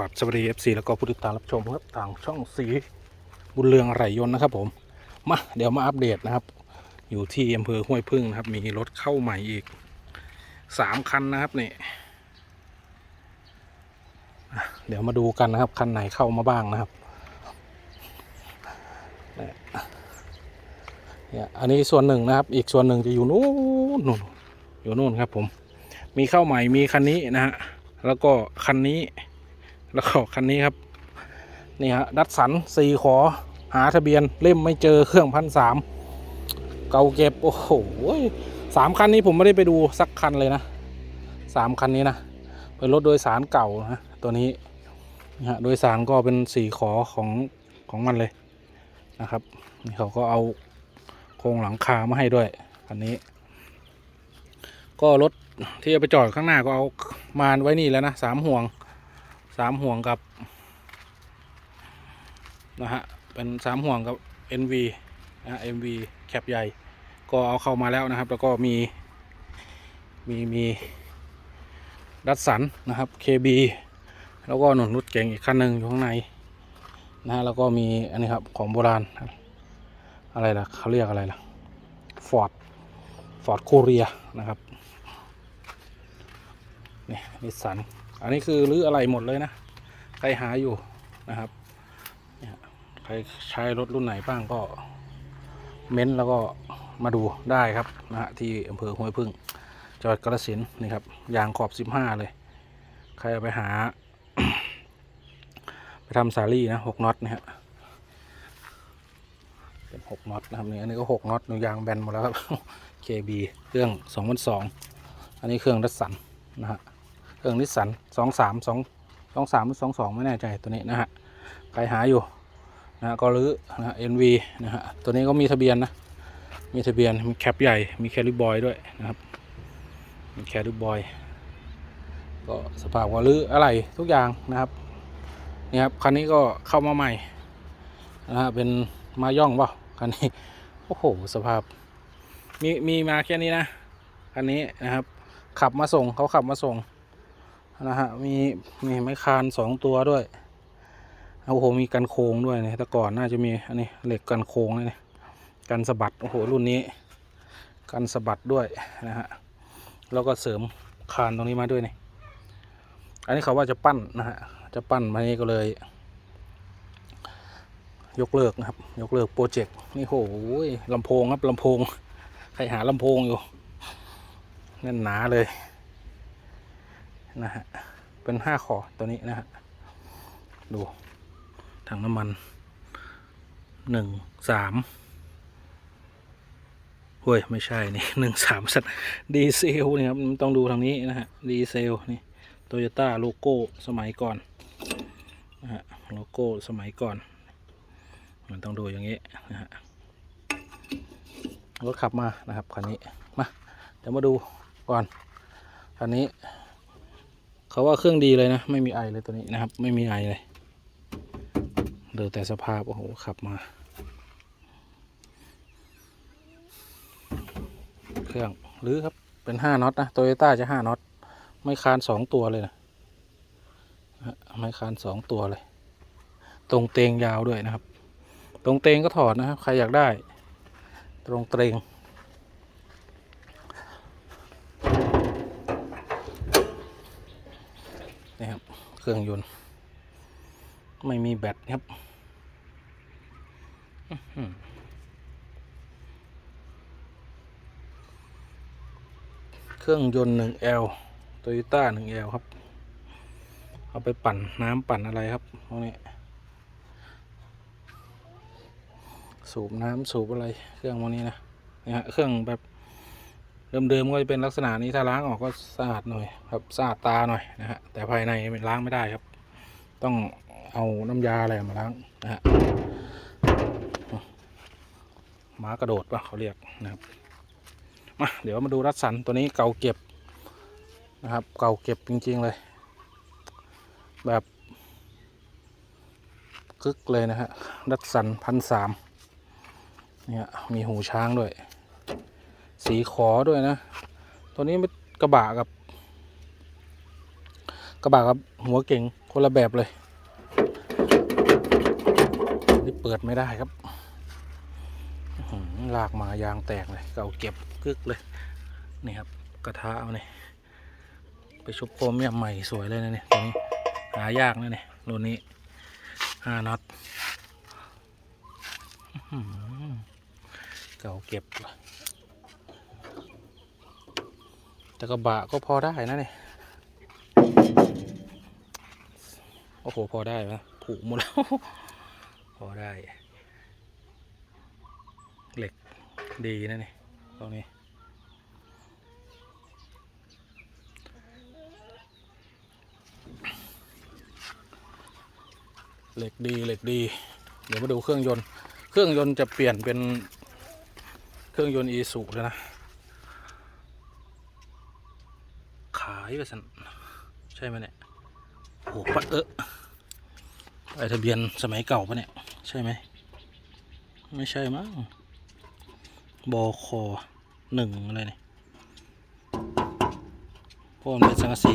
ราบสวัสดีเอฟซีแล้วก็ผู้ติดตามรับชมครับทางช่องสีบุญเรืองไหรยนนะครับ ผมมาเดี๋ยวมาอัปเดตนะครับ อยู่ที่อำเภอห้วยพึ่งนะครับ มีรถเข้าใหม่อีกสามคันนะครับนี่เดี๋ยวมาดูกันนะครับคันไหนเข้ามาบ้างนะครับเนี่ยอันนี้ส่วนหนึ่งนะครับ อีกส่วนหนึ่งจะอยู่นู้นนู่นอยู่นู่นครับ ผม มีเข้าใหม่มีคันนี้นะฮะแล้วก็คันนี้ แล้วก็คันนี้ครับนี่ฮะดัตสันสี่ขอหาทะเบียนเล่มไม่เจอเครื่องพันสามเก่าเก็บโอ้โหสามคันนี้ผมไม่ได้ไปดูสักคันเลยนะสามคันนี้นะเป็นรถโดยสารเก่านะตัวนี้นะฮะโดยสารก็เป็นสี่ขอของของมันเลยนะครับนี่เขาก็เอาโครงหลังคามาให้ด้วยคันนี้ ก็รถที่เอาไปจอดข้างหน้าก็เอามาไว้นี่แล้วนะสามห่วง สามห่วงกับนะฮะเป็นสามห่วงกับ NV นะ MV แคปใหญ่ ก็เอาเข้ามาแล้วนะครับ แล้วก็มี มีมีดัตสันนะครับ KB แล้วก็หนุนนุดเก่งอีกคันหนึ่งอยู่ข้างในนะฮะแล้วก็มีอันนี้ครับของโบราณ อะไรล่ะเขาเรียกอะไรล่ะฟอร์ดฟอร์ดโคเรียนะครับนี่นิสสัน อันนี้คือรื้ออะไรหมดเลยนะ ใครหาอยู่นะครับใครใช้รถรุ่นไหนบ้างก็เม้นต์แล้วก็มาดูได้ครับนะฮะที่อำเภอห้วยพึ่งจังหวัดกาฬสินนี่ครับยางขอบ 15 เลย ใครเอาไปหา ไปทำสาลี่นะ6น็อตนะฮะเป็น6น็อตนะครับนี่อันนี้ก็6น็อตยางแบนหมดแล้วครับ KB เครื่อง2002อันนี้เครื่องดัสสันนะฮะ เครื่องนิสสันสองสามสองสองสามหรือสองสองไม่แน่ใจตัวนี้นะฮะใครหาอยู่นะฮะก็รื้อนะฮะ NV นะฮะตัวนี้ก็มีทะเบียนนะ มีทะเบียนมีแคปใหญ่มีแคลิบอยด้วยนะครับมีแคลิบอยก็สภาพว่ารื้ออะไรทุกอย่างนะครับนี่ครับคันนี้ก็เข้ามาใหม่นะฮะเป็นมาย่องเปล่าคันนี้โอ้โหสภาพมีมีมาแค่นี้นะคันนี้นะครับขับมาส่งเขาขับมาส่ง นะฮะมีมีไม้คานสองตัวด้วยโอ้โหมีกันโค้งด้วยนี่ยแต่ก่อนน่าจะมีอันนี้เหล็กกันโค้งเลยเนี่ยกันสะบัดโอ้โหรุ่นนี้ กันสะบัดด้วยนะฮะแล้วก็เสริมคานตรงนี้มาด้วยนี่อันนี้เขาว่าจะปั้นนะฮะจะปั้นมานี่ก็เลย ยกเลิกนะครับ ยกเลิกโปรเจกต์นี่โหลำโพงครับลำโพงใครหาลำโพงอยู่แน่นหนาเลย นะฮะ เป็นห้าขอตัวนี้นะฮะ ดู ถังน้ำมันหนึ่งสามเฮ้ย ไม่ใช่นี่หนึ่งสามสัตดีเซลนี่ครับมันต้องดูทางนี้นะฮะ ดีเซล นี่โตโยต้าโลโก้สมัยก่อนนะฮะโลโก้สมัยก่อน มันต้องดูอย่างนี้นะฮะรถขับมานะครับคันนี้มาเดี๋ยวมาดูก่อนคันนี้ เขาว่าเครื่องดีเลยนะ ไม่มีไอเลยตัวนี้นะครับ ไม่มีไอเลยเดูแต่สภาพ โอ้โห ขับมา เครื่องหรือครับ เป็นห้าน็อตนะโตโยต้าจะห้าน็อต ไม่คานสองตัวเลยนะฮะไม่คานสองตัวเลย ตรงเตงยาวด้วยนะครับ ตรงเตงก็ถอดนะครับ ใครอยากได้ ตรงเตง นี่ครับ เครื่องยนต์ ไม่มีแบตครับเครื่องยนต์หนึ่ง L โตโยต้าหนึ่ง L ครับ เอาไปปั่นน้ำปั่นอะไรครับพวกนี้ สูบน้ำสูบอะไรเครื่องพวกนี้นะเนี่ฮะเครื่องแบบ เดิมๆก็จะเป็นลักษณะนี้ถ้าล้างออกก็สะอาดหน่อยครับสะอาดตาหน่อยนะฮะแต่ภายในล้างไม่ได้ครับ ต้องเอาน้ำยาอะไรมาล้างนะฮะหมากระโดดปะเขาเรียกนะครับมาเดี๋ยวมาดูรัดสันตัวนี้เก่าเก็บนะครับ เก่าเก็บจริง ๆ เลย แบบกึกเลยนะฮะรัดสันพันสามเนี่ยมีหูช้างด้วย สีขอด้วยนะ ตัวนี้เป็นกระบะกับ กระบะกับหัวเก่งคนละแบบเลยนี่เปิดไม่ได้ครับหลากมายางแตกเลยเก่าเก็บกึกเลยนี่ครับกระทะเอาเนี่ยไปชุบโครเมียใหม่สวยเลยนะเนี่ยตัวนี้หายากนะเนี่ยรุ่นนี้ห้าน็อตเก่าเก็บเลย แต่กระบะก็พอได้นะเนี่ยโอ้โหพอได้ไหมผุหมดแล้ว พอได้ เหล็กดีนะเนี่ยตรงนี้เหล็กดีเหล็กดี เดี๋ยวมาดูเครื่องยนต์ เครื่องยนต์จะเปลี่ยนเป็นเครื่องยนต์อีสุแล้วนะ ขายไปสันใช่ไหมเนี่ยโอ้โหปะเออไอทะเบียนสมัยเก่าปะเนี่ย ใช่ไหม ไม่ใช่มั้งบคหนึ่งอะไรเนี่ยพวกมันเป็นสังกะสี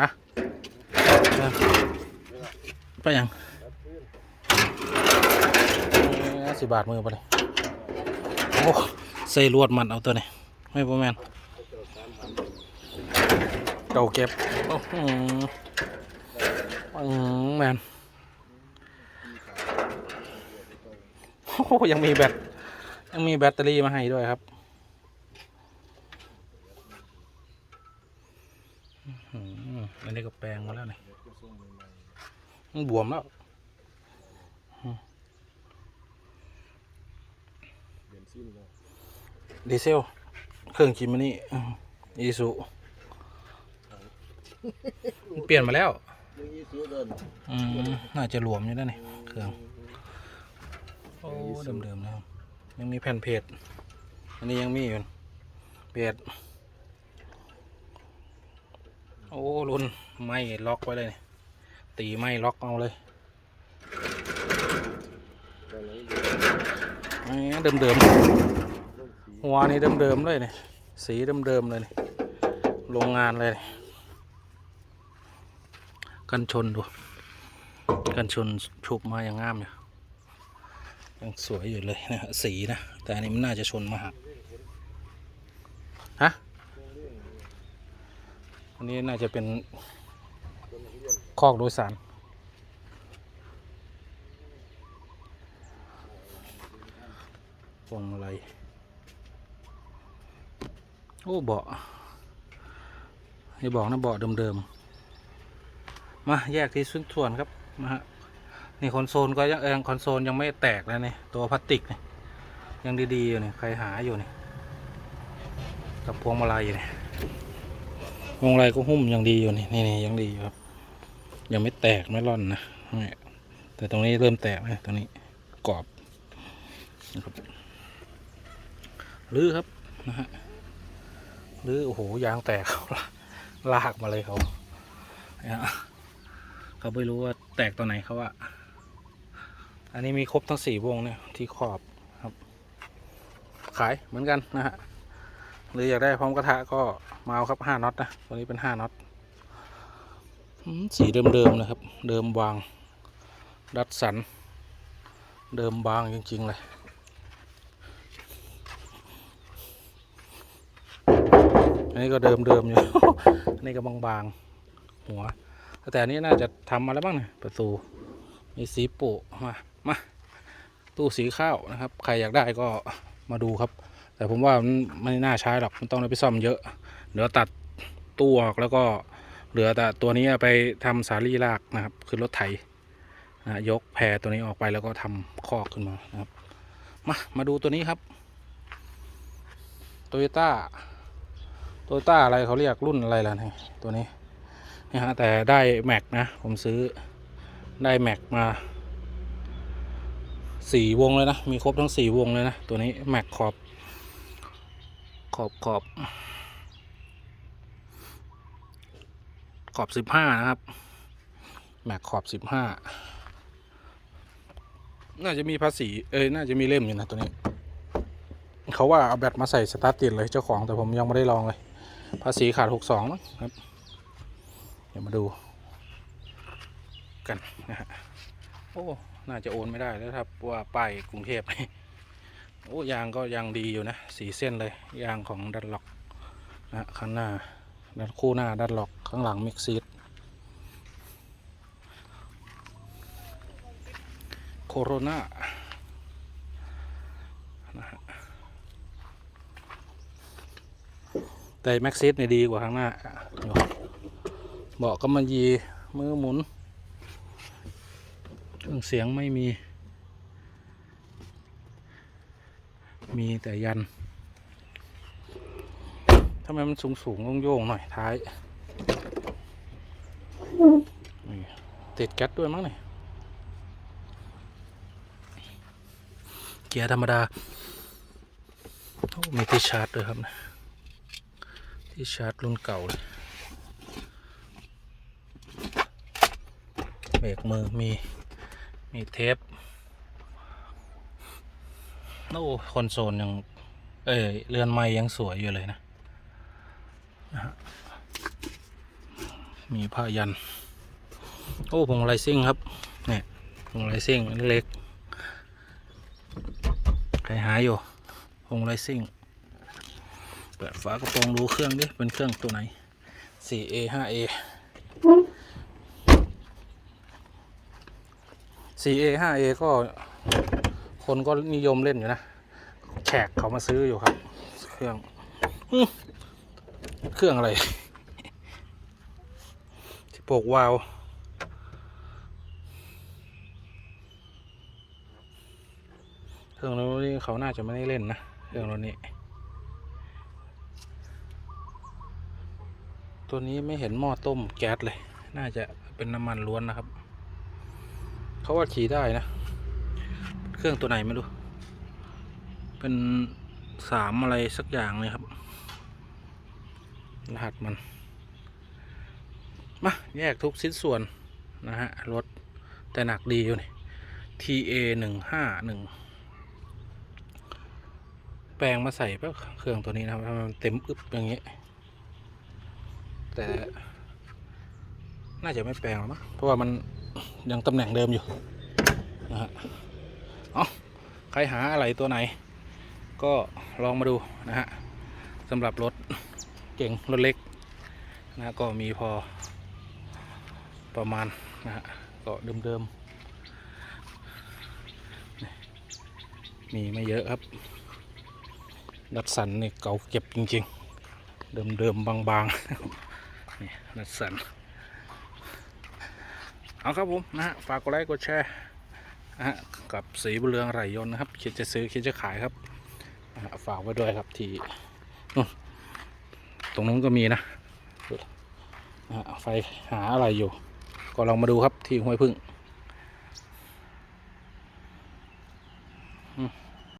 ฮะไปยังสิบบาทมือไปเนี่ย โอ้ใส่ลวดมันเอาตัวนี้ไม่ประแมนเก่าเก็บโอ้โหอืมแมนโอ้โหยังมีแบตยังมีแบตเตอรี่มาให้ด้วยครับอันนี้ก็แปลงมาแล้วนี่มันบวมแล้ว เบนซินเลย ดีเซล เครื่องคิมมานี่อีสุเปลี่ยนมาแล้วมึงยี่สิบเดินอืมน่าจะหลวมอยู่แล้วนี่เครื่องโอ้เดิมๆนะครับยังมีแผ่นเพจอันนี้ยังมีอยู่เพจโอ้รุนไม่ล็อกไว้เลยนี่ตีไม่ล็อกเอาเลย ตอนนี้ แหม เดิมเริ่มๆหัวนี่เดิมๆเลยนี่สีเดิมๆเลยนี่โรงงานเลย กันชนดู กันชนชุบมาอย่างงามอยู่ยังสวยอยู่เลยนะฮะสีนะ แต่อันนี้มันน่าจะชนมาหักฮะอันนี้น่าจะเป็นคอกโดยสาร พวงมาลัยโอ้เบาะให้บอกนะเบาะเดิมๆมาแยกที่ชิ้นส่วนครับมาฮะนี่คอนโซลก็ยังเออคอนโซลยังไม่แตกเลยนี่ตัวพลาสติกนี่ยังดีๆอยู่นี่ใครหาอยู่นี่กับพวงมาลัยนี่พวงมาลัยก็หุ้มยังดีอยู่นี่นี่นยังดีอยู่ครับ ยังไม่แตกไม่ร่อนนะแต่ตรงนี้เริ่มแตกนะตรงนี้กรอบนะครับ ลื้อครับนะฮะลื้อโอ้โหยางแตกเขาลากมาเลยเขาเนี่ยเขาไม่รู้ว่าแตกตอนไหนเขาว่าอันนี้มีครบทั้งสี่วงเนี่ยที่ขอบครับ ขายเหมือนกันนะฮะหรืออยากได้พร้อมกระทะก็มาเอาครับห้าน็อตนะตัวนี้เป็นห้าน็อตอืมสีเดิมๆนะครับ เดิมบาง ดัดสัน เดิมบางจริงๆเลย นนี้ก็เดิมๆอยู่ อันนี้ก็บางๆ หัว แต่อันนี้น่าจะทำมาแล้วบ้างนะประตู มีสีปุมา มา ตู้สีข้าวนะครับ ใครอยากได้ก็มาดูครับ แต่ผมว่ามันไม่น่าใช้หรอก มันต้องไปซ่อมเยอะ เดี๋ยวตัดตู้ออกแล้วก็เหลือแต่ตัวนี้ไปทำสาลี่ลากนะครับ คือรถไถนะยกแพรตัวนี้ออกไปแล้วก็ทำคอกขึ้นมานะครับ มา มาดูตัวนี้ครับโตโยต้า โตต้าอะไรเขาเรียกรุ่นอะไรล่ะเนี่ยตัวนี้นี่ฮะแต่ได้แม็กนะ ผมซื้อได้แม็กมาสี่วงเลยนะ มีครบทั้งสี่วงเลยนะ ตัวนี้แม็กขอบ ขอบขอบขอบสิบห้านะครับ แม็กขอบสิบห้าน่าจะมีภาษีเอ้ยน่าจะมีเล่มอยู่นะตัวนี้ เขาว่าเอาแบตมาใส่สตาร์ทติดเลยเจ้าของแต่ผมยังไม่ได้ลองเลย ภาษีขาดหกสองมั้งครับ เดี๋ยวมาดูกันนะฮะโอ้ น่าจะโอนไม่ได้แล้วครับว่าป้ายกรุงเทพโอ้ยางก็ยางดีอยู่นะสีเส้นเลยยางของดันล็อกนะข้างหน้าด้านคู่หน้าดันล็อกข้างหลังมิกซีดโคโรนานะฮะ แต่แม็กซิสเนี่ยดีกว่าข้างหน้าเบาะก็มันยีมือหมุนเครื่องเสียงไม่มี มีแต่ยันทำไมมันสูงสูงโยงๆหน่อยท้าย ติดแก๊สด้วยมั้งเนี่ยเกียร์ธรรมดาโอ้มีที่ชาร์จด้วยครับนะ ที่ชาร์จรุ่นเก่าเลยเบรกมือมี มีเทปโอ้คอนโซลยัง เอ้ยเรือนไม้ยังสวยอยู่เลยนะ มีผ้ายัน โอ้พวงมาลัยซิ่งครับ เนี่ยพวงมาลัยซิ่งเล็กใครหาอยู่พวงมาลัยซิ่ง เปิดฝากระโปรงดูเครื่องดิ เป็นเครื่องตัวไหน 4A 5A 4A 5A ก็ คนก็นิยมเล่นอยู่นะ แขกเขามาซื้ออยู่ครับ เครื่อง เครื่องอะไรที่ปกวาล์วเครื่องรถนี้เขาน่าจะไม่ได้เล่นนะ เครื่องรถนี้ ตัวนี้ไม่เห็นหม้อต้มแก๊สเลย น่าจะเป็นน้ำมันล้วนนะครับ เขาว่าขี่ได้นะ เครื่องตัวไหนไม่รู้ เป็นสามอะไรสักอย่างเลยครับ รหัสมัน มาแยกทุกชิ้นส่วนนะฮะ รถ แต่หนักดีอยู่นี่ TA หนึ่งห้าหนึ่งแปลงมาใส่เพื่อเครื่องตัวนี้นะครับ มันเต็มอึบอย่างเงี้ย แต่ น่าจะไม่แปลงหรอกมั้งเพราะว่ามันยังตำแหน่งเดิมอยู่นะฮะเอาใครหาอะไรตัวไหน ก็ลองมาดูนะฮะสำหรับรถเก่งรถเล็กนะก็มีพอประมาณนะฮะก็เดิมๆนี่มีไม่เยอะครับดัดสันนี่เก่าเก็บจริง ๆ เดิมๆบางๆ นี่ดัดสันเอาครับผมนะฮะฝากกดไลค์กดแชร์นะฮะกับสีบุเรืองไหลยนนะครับคิดจะซื้อคิดจะขายครับนะฝากไว้ด้วยครับที่นู่นตรงนู้นก็มีนะนะฮะไฟหาอะไรอยู่ ก็ลองมาดูครับที่ห้วยพึ่ง